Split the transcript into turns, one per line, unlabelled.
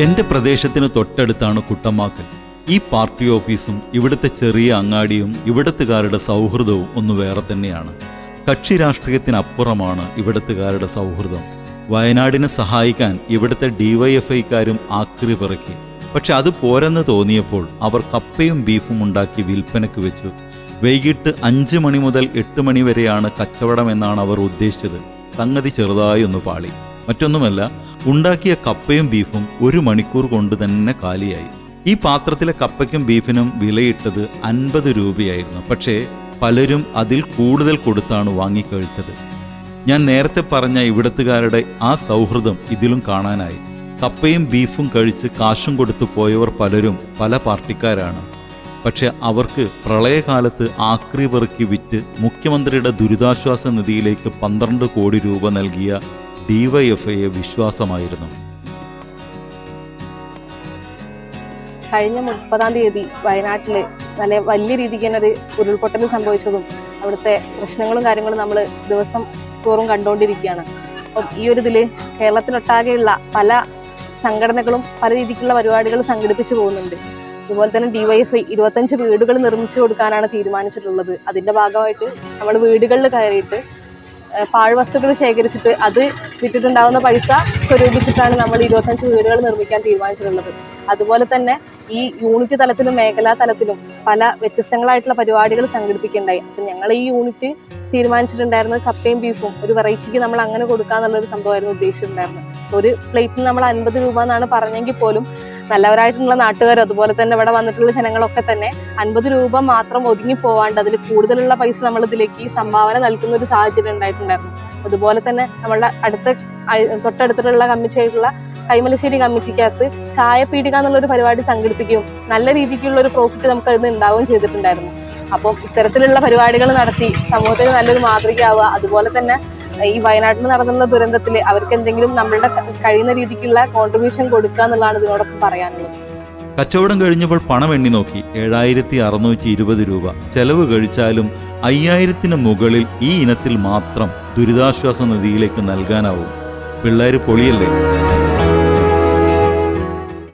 എന്റെ പ്രദേശത്തിന് തൊട്ടടുത്താണ് കുട്ടമാക്കൽ. ഈ പാർട്ടി ഓഫീസും ഇവിടുത്തെ ചെറിയ അങ്ങാടിയും ഇവിടത്തുകാരുടെ സൗഹൃദവും ഒന്ന് വേറെ തന്നെയാണ്. കക്ഷി രാഷ്ട്രീയത്തിനപ്പുറമാണ് ഇവിടത്തുകാരുടെ സൗഹൃദം. വയനാടിനെ സഹായിക്കാൻ ഇവിടുത്തെ ഡിവൈഎഫ്ഐക്കാരും ആക്രി പിറക്കി. പക്ഷെ അത് പോരെന്ന് തോന്നിയപ്പോൾ അവർ കപ്പയും ബീഫും ഉണ്ടാക്കി വിൽപ്പനയ്ക്ക് വെച്ചു. വൈകിട്ട് അഞ്ച് മണി മുതൽ എട്ട് മണി വരെയാണ് കച്ചവടം എന്നാണ് അവർ ഉദ്ദേശിച്ചത്. സംഗതി ചെറുതായി ഒന്ന് പാളി. മറ്റൊന്നുമല്ല ഉണ്ടാക്കിയ കപ്പയും ബീഫും ഒരു മണിക്കൂർ കൊണ്ട് തന്നെ കാലിയായി. ഈ പാത്രത്തിലെ കപ്പയ്ക്കും ബീഫിനും വിലയിട്ടത് അൻപത് രൂപയായിരുന്നു. പക്ഷേ പലരും അതിൽ കൂടുതൽ കൊടുത്താണ് വാങ്ങിക്കഴിച്ചത്. ഞാൻ നേരത്തെ പറഞ്ഞ ഇവിടത്തുകാരുടെ ആ സൗഹൃദം ഇതിലും കാണാനായി. കപ്പയും ബീഫും കഴിച്ച് കാശും കൊടുത്തു പോയവർ പലരും പല പാർട്ടിക്കാരാണ്. പക്ഷെ അവർക്ക് പ്രളയകാലത്ത് ആക്രി പെറുക്കി വിറ്റ് മുഖ്യമന്ത്രിയുടെ ദുരിതാശ്വാസ നിധിയിലേക്ക് പന്ത്രണ്ട് കോടി രൂപ നൽകിയ ഡിവൈഎഫ്ഐയെ വിശ്വാസമായിരുന്നു.
കഴിഞ്ഞ മുപ്പതാം തീയതി വയനാട്ടിൽ നല്ല വലിയ രീതിക്ക് തന്നെ ഒരു ഉരുൾപൊട്ടൽ സംഭവിച്ചതും അവിടുത്തെ പ്രശ്നങ്ങളും കാര്യങ്ങളും നമ്മൾ ദിവസം തോറും കണ്ടുകൊണ്ടിരിക്കുകയാണ് അപ്പം ഈ ഒരു ഇതിൽ കേരളത്തിലൊട്ടാകെയുള്ള പല സംഘടനകളും പല രീതിക്കുള്ള പരിപാടികൾ സംഘടിപ്പിച്ചു പോകുന്നുണ്ട്. അതുപോലെ തന്നെ ഡിവൈഎഫ്ഐ ഇരുപത്തഞ്ച് വീടുകൾ നിർമ്മിച്ചു കൊടുക്കാനാണ് തീരുമാനിച്ചിട്ടുള്ളത്. അതിന്റെ ഭാഗമായിട്ട് നമ്മൾ വീടുകളിൽ കയറിയിട്ട് പാഴ്വസ്തുക്കൾ ശേഖരിച്ചിട്ട് അത് വിറ്റിട്ടുണ്ടാകുന്ന പൈസ സ്വരൂപിച്ചിട്ടാണ് നമ്മൾ ഇരുപത്തഞ്ച് വീടുകൾ നിർമ്മിക്കാൻ തീരുമാനിച്ചിട്ടുള്ളത്. അതുപോലെ തന്നെ ഈ യൂണിറ്റ് തലത്തിലും മേഖലാ തലത്തിലും പല വ്യത്യസ്തങ്ങളായിട്ടുള്ള പരിപാടികൾ സംഘടിപ്പിക്കുകയുണ്ടായി. അപ്പം ഞങ്ങൾ ഈ യൂണിറ്റ് തീരുമാനിച്ചിട്ടുണ്ടായിരുന്നത് കപ്പയും ബീഫും ഒരു വെറൈറ്റിക്ക് നമ്മൾ അങ്ങനെ കൊടുക്കാന്നുള്ളൊരു സംഭവമായിരുന്നു ഉദ്ദേശിച്ചിട്ടുണ്ടായിരുന്നത്. ഒരു പ്ലേറ്റിന് നമ്മൾ അൻപത് രൂപ എന്നാണ് പറഞ്ഞെങ്കിൽ പോലും നല്ലവരായിട്ടുള്ള നാട്ടുകാർ അതുപോലെ തന്നെ ഇവിടെ വന്നിട്ടുള്ള ജനങ്ങളൊക്കെ തന്നെ അൻപത് രൂപ മാത്രം ഒതുങ്ങി പോവാണ്ട് അതിൽ കൂടുതലുള്ള പൈസ നമ്മൾ ഇതിലേക്ക് സംഭാവന നൽകുന്ന ഒരു സാഹചര്യം ഉണ്ടായിട്ടുണ്ടായിരുന്നു. അതുപോലെ തന്നെ നമ്മളുടെ അടുത്ത തൊട്ടടുത്തിട്ടുള്ള കമ്മിറ്റിയായിട്ടുള്ള കൈമലശ്ശേരി കമ്മിറ്റിക്കകത്ത് ചായ പീടിക എന്നുള്ള ഒരു പരിപാടി സംഘടിപ്പിക്കുകയും നല്ല രീതിക്കുള്ള ഒരു പ്രോഫിറ്റ് നമുക്ക് അതിന് ഉണ്ടാവുകയും ചെയ്തിട്ടുണ്ടായിരുന്നു. അപ്പം ഇത്തരത്തിലുള്ള പരിപാടികൾ നടത്തി സമൂഹത്തിന് നല്ലൊരു മാതൃകയാവുക അതുപോലെ തന്നെ ഈ വയനാട്ടിൽ നടന്നുള്ള ദുരന്തത്തിൽ അവർക്ക് എന്തെങ്കിലും നമ്മളുടെ കഴിയുന്ന രീതിക്കുള്ള കോൺട്രിബ്യൂഷൻ കൊടുക്കുക എന്നുള്ളതാണ് ഇതിനോടൊപ്പം പറയാനുള്ളത്.
കച്ചവടം കഴിഞ്ഞപ്പോൾ പണം എണ്ണി നോക്കി. ഏഴായിരത്തി അറുന്നൂറ്റി ഇരുപത് രൂപ. ചെലവ് കഴിച്ചാലും അയ്യായിരത്തിന് മുകളിൽ ഈ ഇനത്തിൽ മാത്രം ദുരിതാശ്വാസ നിധിയിലേക്ക് നൽകാനാവും. പിള്ളേർ പൊളിയല്ലേ?